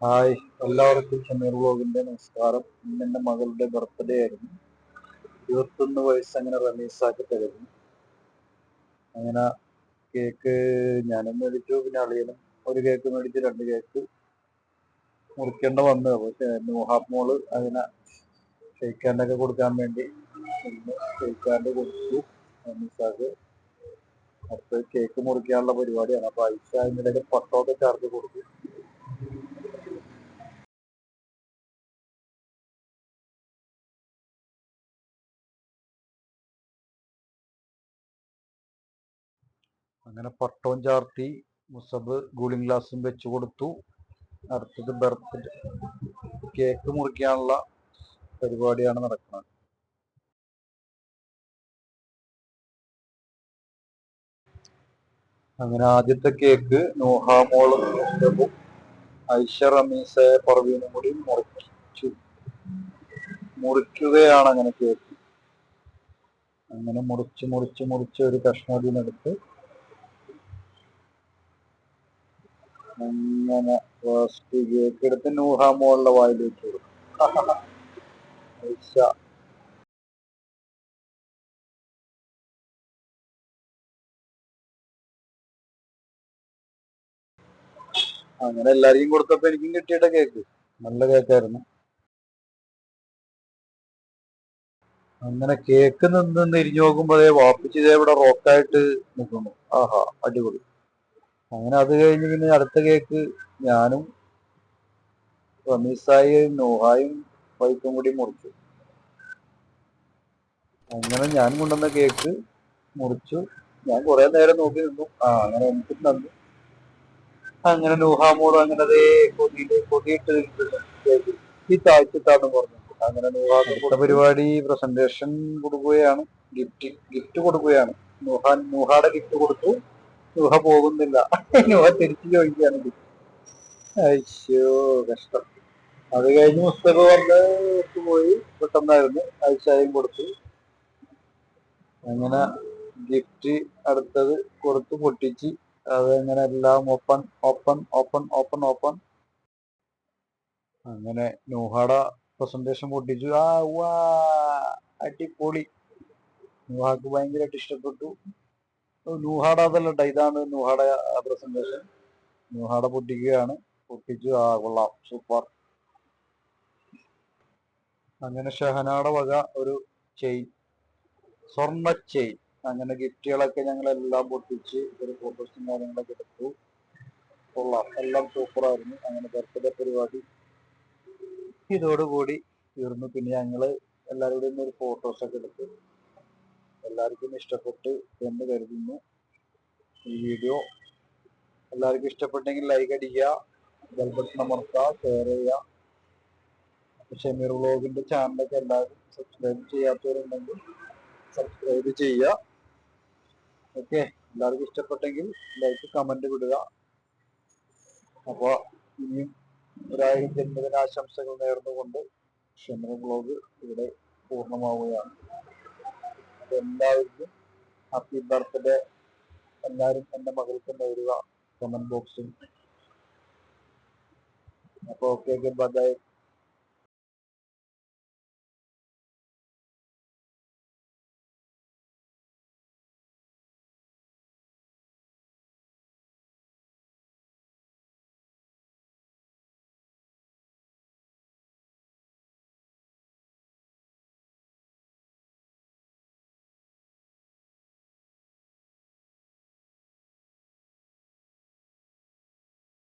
Hi. എല്ലാവർക്കും ഷമീർ ബ്ലോഗിന്റെ നമസ്കാരം. ഇന്ന് എന്റെ മകളുടെ ബർത്ത്ഡേ ആയിരുന്നു. ഇരുപത്തൊന്ന് വയസ്സ് അങ്ങനെ റമീസാക്കി തരുന്നു. അങ്ങനെ കേക്ക് ഞാനും മേടിച്ചു പിന്നെ അളിയനും ഒരു കേക്ക് മേടിച്ചു രണ്ട് കേക്ക് മുറിക്കേണ്ട വന്നു. പക്ഷെ നൂഹാബ് മോൾ അങ്ങനെ ഷെയ്ക്കാന്റൊക്കെ കൊടുക്കാൻ വേണ്ടി ഷെയ്ക്കാന്റെ കൊടുത്തു. റമീസാക്ക് അപ്പോൾ കേക്ക് മുറിക്കാനുള്ള പരിപാടിയാണ്. അപ്പൊ ഐസ അതിന്റെ പട്ടോക്കെ ചാർജ് കൊടുത്തു. അങ്ങനെ പട്ടവും ചാർത്തി മുസബ് കൂളിംഗ് ഗ്ലാസും വെച്ച് കൊടുത്തു. അടുത്തത് ബർത്ത്ഡേ കേക്ക് മുറിക്കാനുള്ള പരിപാടിയാണ് നടക്കുന്നത്. അങ്ങനെ ആദ്യത്തെ കേക്ക് നോഹാമോളും മുസബും ഐഷ റമീസ പർവീനും കൂടി മുറിച്ചു. മുറിക്കുകയാണ് അങ്ങനെ കേക്ക് അങ്ങനെ മുറിച്ച് മുറിച്ച് മുറിച്ച് ഒരു കഷ്ണത്തിനെടുത്ത് അങ്ങനെ ഫസ്റ്റ് കേക്ക് എടുത്ത് നൂഹാമോളുടെ വായിലേക്ക് കൊടുക്കും. ഐഷ അങ്ങനെ എല്ലാരെയും കൊടുത്തപ്പോ എനിക്കും കിട്ടിയിട്ട കേക്ക് നല്ല കേക്കായിരുന്നു അങ്ങനെ കേക്ക് നിന്ന് ഇരിഞ്ഞു നോക്കുമ്പോഴേ വാപ്പിച്ച് ഇതേ ഇവിടെ റോക്കായിട്ട് നിൽക്കുന്നു ആഹാ അടിപൊളി. അങ്ങനെ അത് കഴിഞ്ഞ് പിന്നെ അടുത്ത കേക്ക് ഞാനും റമീസായും നോഹായും വൈഫും കൂടി മുറിച്ചു. അങ്ങനെ ഞാൻ കൊണ്ടുവന്ന കേക്ക് മുറിച്ചു. ഞാൻ കുറെ നേരം നോക്കി നിന്നു. ആ അങ്ങനെ എനിക്ക് തന്നു. അങ്ങനെ നൂഹാമോട് അങ്ങനെ അതേ കൊതിയിട്ട് കൊതിയിട്ട് ഈ താഴ്ചത്താണെന്ന് പറഞ്ഞു. അങ്ങനെ നൂഹാ പരിപാടി പ്രസന്റേഷൻ കൊടുക്കുകയാണ്. ഗിഫ്റ്റ് ഗിഫ്റ്റ് കൊടുക്കുകയാണ്. നൂഹാൻ നൂഹാടെ ഗിഫ്റ്റ് കൊടുത്തു. നൂഹ പോകുന്നില്ല. നുഹ തിരിച്ചു ചോദിക്കുകയാണെങ്കിൽ. അയ്യോ കഷ്ടം. അത് കഴിഞ്ഞ് പുസ്തകം വന്ന് പോയി. പെട്ടെന്നായിരുന്നു. ആഴ്ചയും കൊടുത്തു. അങ്ങനെ ഗിഫ്റ്റ് അടുത്തത് കൊടുത്ത് പൊട്ടിച്ച് അതങ്ങനെ എല്ലാം open open open open open. അങ്ങനെ നൂഹാട പ്രസന്റേഷൻ പൊട്ടിച്ചു. ആ വാ അടിപൊളി. നൂഹാക്ക് ഭയങ്കരമായിട്ട് ഇഷ്ടപ്പെട്ടു. നൂഹാട അതല്ല ഇതാണ് നൂഹാട പ്രസന്റേഷൻ നൂഹാട പൊട്ടിക്കുകയാണ്. പൊട്ടിച്ചു ആ കൊള്ളാം സൂപ്പർ അങ്ങനെ ഷഹനാട വക ഒരു ചെയിൻ സ്വർണ ചെയിൻ അങ്ങനെ ഗിഫ്റ്റുകളൊക്കെ ഞങ്ങൾ എല്ലാം പൊട്ടിച്ച് ഒരു ഫോട്ടോസും കാര്യങ്ങളൊക്കെ എടുത്തു. കൊള്ളാം എല്ലാം സൂപ്പറായിരുന്നു അങ്ങനെ ബർത്ത്ഡേ പരിപാടി ഇതോടുകൂടി തീർന്നു. പിന്നെ ഞങ്ങൾ എല്ലാവരുടെയും ഒരു ഫോട്ടോസ് ഒക്കെ എടുത്തു. എല്ലാവർക്കും ഇഷ്ടപ്പെട്ടു എന്ന് കരുതുന്നു ഈ വീഡിയോ എല്ലാവർക്കും ഇഷ്ടപ്പെട്ടെങ്കിൽ ലൈക്ക് അടിക്കുക ബെൽബട്ടൺ അമർത്തുക ഷെയർ ചെയ്യുക. ഷമീർ വ്ലോഗിന്റെ ചാനലൊക്കെ എല്ലാവരും സബ്സ്ക്രൈബ് ചെയ്യാത്തവരുണ്ടെങ്കിൽ സബ്സ്ക്രൈബ് ചെയ്യുക. ഓക്കെ എല്ലാവർക്കും ഇഷ്ടപ്പെട്ടെങ്കിൽ ലൈക്ക് കമന്റ് വിടുക അപ്പോൾ ഇനിയും ഒരായിരം ജന്മദിനാശംസകൾ നേർന്നുകൊണ്ട് ഷമീർ വ്ളോഗ് ഇവിടെ പൂർണമാവുകയാണ്. അപ്പോൾ എല്ലാവർക്കും ഹാപ്പി ബർത്ത്ഡേ എല്ലാവരും എന്റെ മകൾക്ക് നേരുക കമന്റ് ബോക്സിൽ അപ്പോൾ ഓക്കെ ബൈ